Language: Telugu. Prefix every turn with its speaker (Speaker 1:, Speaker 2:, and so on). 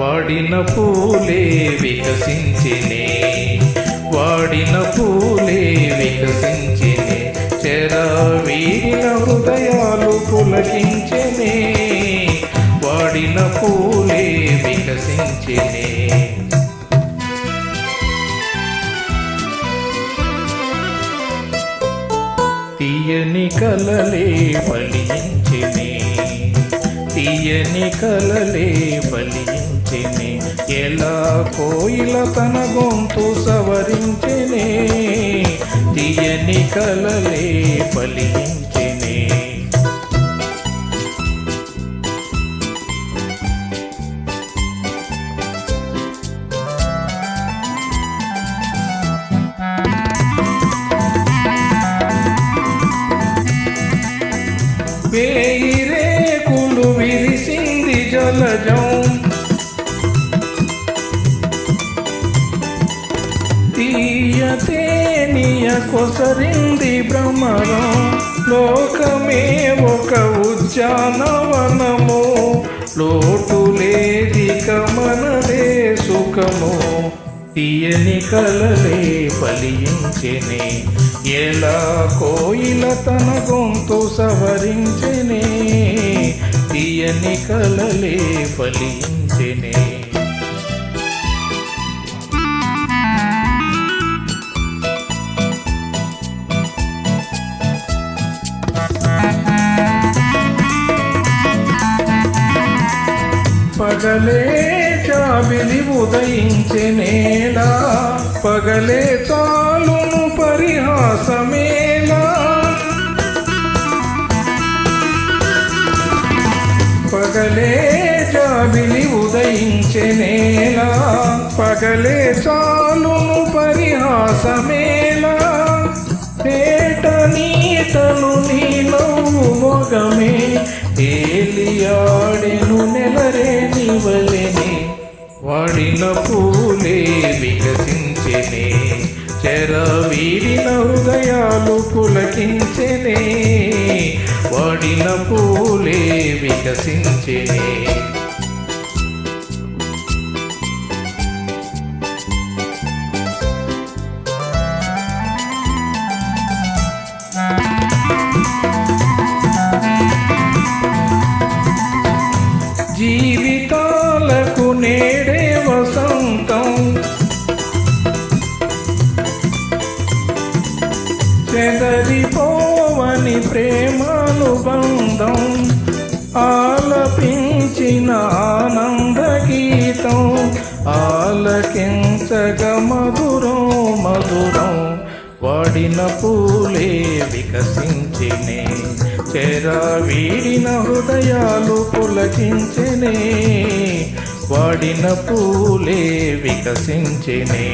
Speaker 1: వాడిన పూలే వికసించినే వాడిన పూలే వికసించినే చెరా వీరిన హృదయాలు పులకించినే. వికసించినే తీయని కలలే ఫలించినే. తీయని కలలే ఫలించినే. ఎలా కోయిల తన గొంతు సవరించినే. తీయని కలలే ఫలించినే వేయి రేకులు విరిసింది జలజం. తీయ తేనియ కొసరింది భ్రమరం. లోకమే ఒక ఉద్యానవనము. లోటు లేదిక మనదే సుఖము. తీయని కలలే ఫలించెనే. ఎలా కోయిల తన గొంతు సవరి తీయని కలలే ఫలించెనే. పగలే చాబిలి ఉదయించెనేలా పగలే చాలును పరిహాసమే. నేలా పగలే చాలును పరిహాసమేలా. పేట నీతను నీలో మొగమే తేలియాడెను నెలరే నివలెనే. వాడిన పూలే వికసించెనే చెర వీడిన హృదయాలు పులకించెనే. వాడిన పూలే వికసించెనే. చెదరిపోవని ప్రేమానుబంధం ఆలపించిన ఆనంద గీతం ఆలకించగ మధురం మధురం వాడిన పూలే వికసించినే చెరా వీడిన హృదయాలు పులకించినే వాడిన పూలే వికసించినే.